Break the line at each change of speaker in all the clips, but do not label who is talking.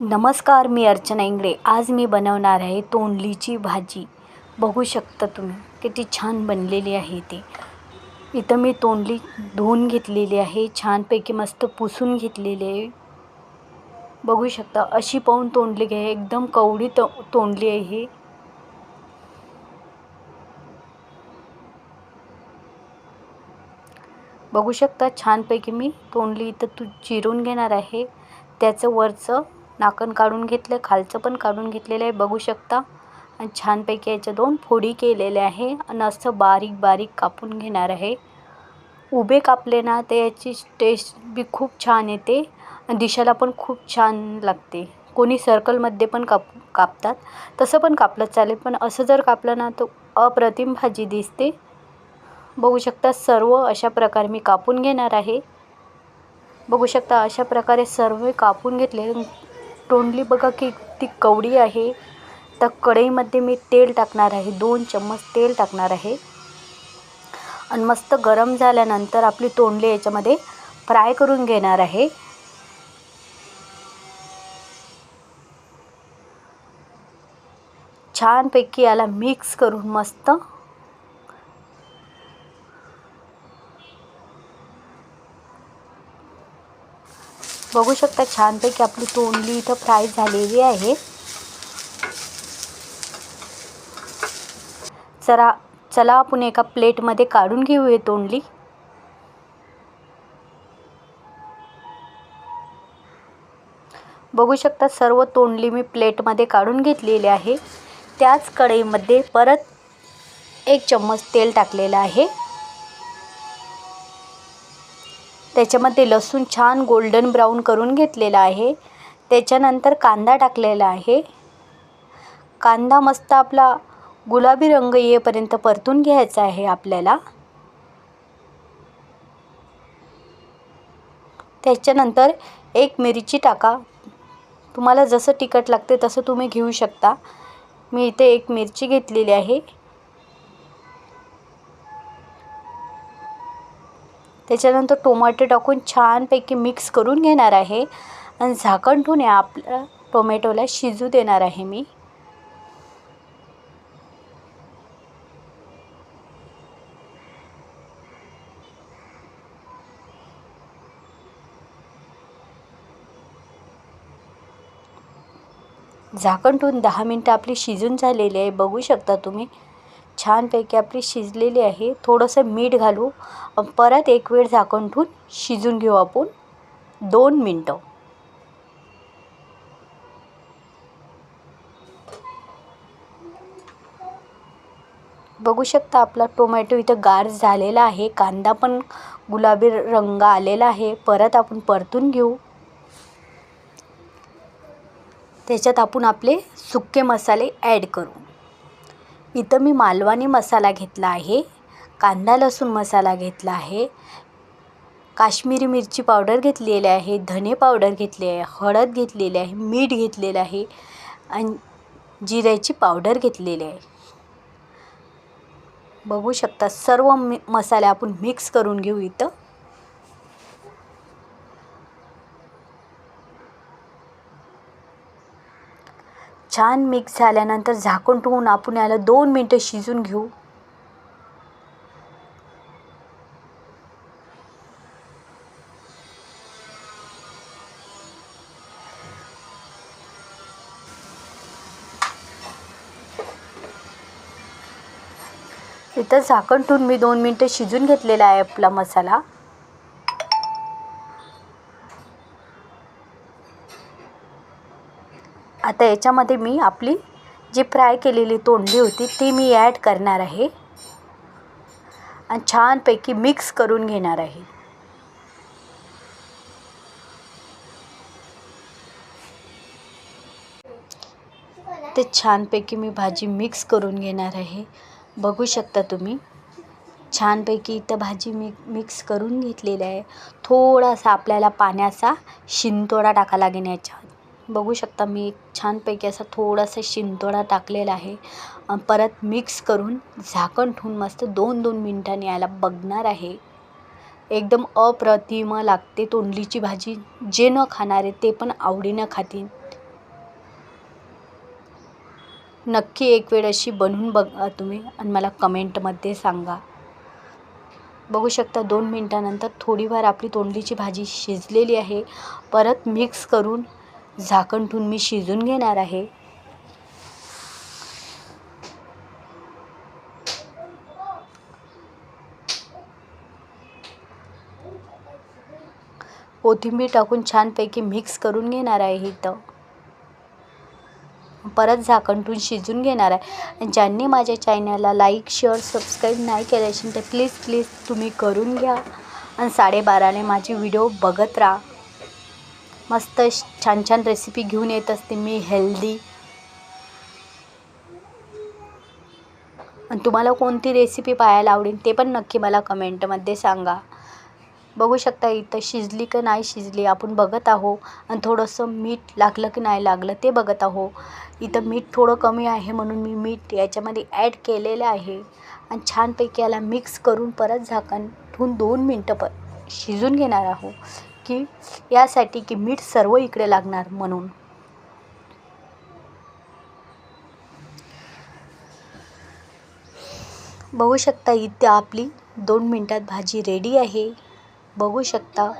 नमस्कार मी अर्चना इंगडे आज मी बनवणार आहे तोंडलीची भाजी. बघू शकता तुम्ही किती छान बनलेली आहे ते. इथं मी तोंडली धुवून घेतलेली आहे छानपैकी मस्त पुसून घेतलेली आहे. बघू शकता अशी पाहून तोंडली घ्या. एकदम कवडी तो तोंडली आहे बघू शकता छानपैकी मी तोंडली इथं तू चिरून घेणार आहे. त्याचं वरचं नाकण काढून घेतलं खालचं पण काढून घेतलेलं आहे. बघू शकता. आणि छानपैकी याच्या दोन फोडी केलेल्या आहे. आणि असं बारीक बारीक कापून घेणार आहे. उभे कापले ना ते याची टेस्ट बी खूप छान येते. आणि पण खूप छान लागते. कोणी सर्कलमध्ये पण काप कापतात. तसं पण कापलं चालेल. पण असं जर कापलं ना तर अप्रतिम भाजी दिसते. बघू शकता सर्व अशा प्रकारे मी कापून घेणार आहे. बघू शकता अशा प्रकारे सर्व कापून घेतले. तोंडली बघा की ती कवडी आहे. त्या कढईमध्ये मी तेल टाकणार आहे. दोन चम्मच तेल टाकणार आहे. आणि मस्त गरम झाल्यानंतर आपली तोंडली याच्यामध्ये फ्राय करून घेणार आहे. छानपैकी याला मिक्स करून मस्त बघू शकता छानपैकी आपली तोंडली इथं फ्राय झालेली आहे. चला चला आपण एका प्लेटमध्ये काढून घेऊया तोंडली. बघू शकता सर्व तोंडली मी प्लेटमध्ये काढून घेतलेली आहे. त्याच कढईमध्ये परत एक चम्मच तेल टाकलेलं आहे. त्याच्यामध्ये लसूण छान गोल्डन ब्राऊन करून घेतलेला आहे. त्याच्यानंतर कांदा टाकलेला आहे. कांदा मस्त आपला गुलाबी रंग येईपर्यंत परतून घ्यायचा आहे आपल्याला. त्याच्यानंतर एक मिरची टाका. तुम्हाला जसं तिखट लागते तसं तुम्ही घेऊ शकता. मी इथे एक मिरची घेतलेली आहे. त्याच्यानंतर टोमॅटो टाकून छानपैकी मिक्स करून घेणार आहे. आणि झाकण ठेवून आपल्या टोमॅटोला शिजू देणार आहे मी. झाकण ठेवून दहा मिनटं आपली शिजून झालेली आहे. बघू शकता तुम्ही. छानपैकी आपली शिजलेली आहे. थोडंसं मीठ घालू. परत एक वेळ झाकण ठेवून शिजून घेऊ आपण. दोन मिनटं. बघू शकता आपला टोमॅटो इथं गार झालेला आहे. कांदा पण गुलाबी रंग आलेला आहे. परत आपण परतून घेऊ. त्याच्यात आपण आपले सुके मसाले ॲड करू. इथं मी मालवणी मसाला घेतला आहे कांदा लसूण मसाला घेतला आहे काश्मीरी मिरची पावडर घेतलेली आहे धने पावडर घेतली आहे हळद घेतलेली आहे मीठ घेतलेलं आहे आणि जिऱ्याची पावडर घेतलेली आहे. बघू शकता सर्व मी मसाले आपण मिक्स करून घेऊ इथं. छान मिक्स झाल्यानंतर झाकून ठेवून आपण याला दोन मिनटं शिजून घेऊ. इथं झाकण ठेवून मी दोन मिनटं शिजून घेतलेला आहे आपला मसाला. आता याच्यामध्ये मी आपली जी फ्राय केलेली तोंडली होती ती मी ॲड करणार आहे. आणि छानपैकी मिक्स करून घेणार आहे. ते छानपैकी मी भाजी मिक्स करून घेणार आहे. बघू शकता तुम्ही. छानपैकी इथं भाजी मी मिक्स करून घेतलेली आहे. थोडासा आपल्याला पाण्याचा शिंतोडा टाका लागेल याच्यात. बघू शकता मी एक छानपैकी असा थोडासा शिंतोडा टाकलेला आहे. परत मिक्स करून झाकण ठेवून मस्त दोन दोन मिनटांनी यायला बघणार आहे. एकदम अप्रतिम लागते तोंडलीची भाजी. जे न खाणारे ते पण आवडीनं खातील. नक्की एक वेळ अशी बनवून बघा तुम्ही आणि मला कमेंटमध्ये सांगा. बघू शकता दोन मिनटानंतर थोडीफार आपली तोंडलीची भाजी शिजलेली आहे. परत मिक्स करून झाकण ठेवून मी शिजून घेणार आहे. कोथिंबीर टाकून छानपैकी मिक्स करून घेणार आहे इथं. परत झाकणटून शिजून घेणार आहे. आणि ज्यांनी माझ्या चॅनलला लाईक शेअर सबस्क्राईब नाही केले असेल तर प्लीज प्लीज तुम्ही करून घ्या. आणि साडेबाराने माझी व्हिडिओ बघत राहा. मस्त छान छान रेसिपी घेऊन येत असते मी हेल्दी आणि तुम्हाला कोणती रेसिपी पाहायला आवडेल ते पण नक्की मला कमेंटमध्ये सांगा. बघू शकता इथं शिजली का नाही शिजली आपण बघत आहो. आणि थोडंसं मीठ लागलं की नाही लागलं ते बघत आहो. इथं मीठ थोडं कमी आहे म्हणून मी मीठ याच्यामध्ये ॲड केलेलं आहे. आणि छानपैकी याला मिक्स करून परत झाकण ठेवून दोन मिनटं प शिजून घेणार आहो. की यासाठी की मीठ सर्व इकडे लागणार म्हणून. बघू शकता इथे आपली दोन मिनटात भाजी रेडी आहे. बघू शकता.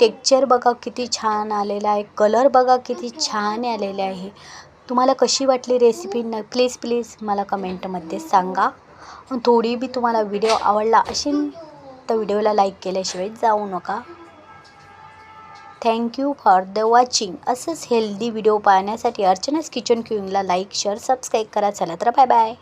टेक्चर बघा किती छान आलेला आहे. कलर बघा किती छान आलेले आहे. तुम्हाला कशी वाटली रेसिपी न प्लीज प्लीज मला कमेंटमध्ये सांगा. थोडी बी तुम्हाला व्हिडिओ आवडला असेल तर व्हिडिओला लाईक केल्याशिवाय जाऊ नका. Thank you for the watching असंच हेल्दी व्हिडिओ पाहण्यासाठी अर्चनाच किचन क्युईंगला लाईक शेअर सबस्क्राईब करा. चला तर बाय बाय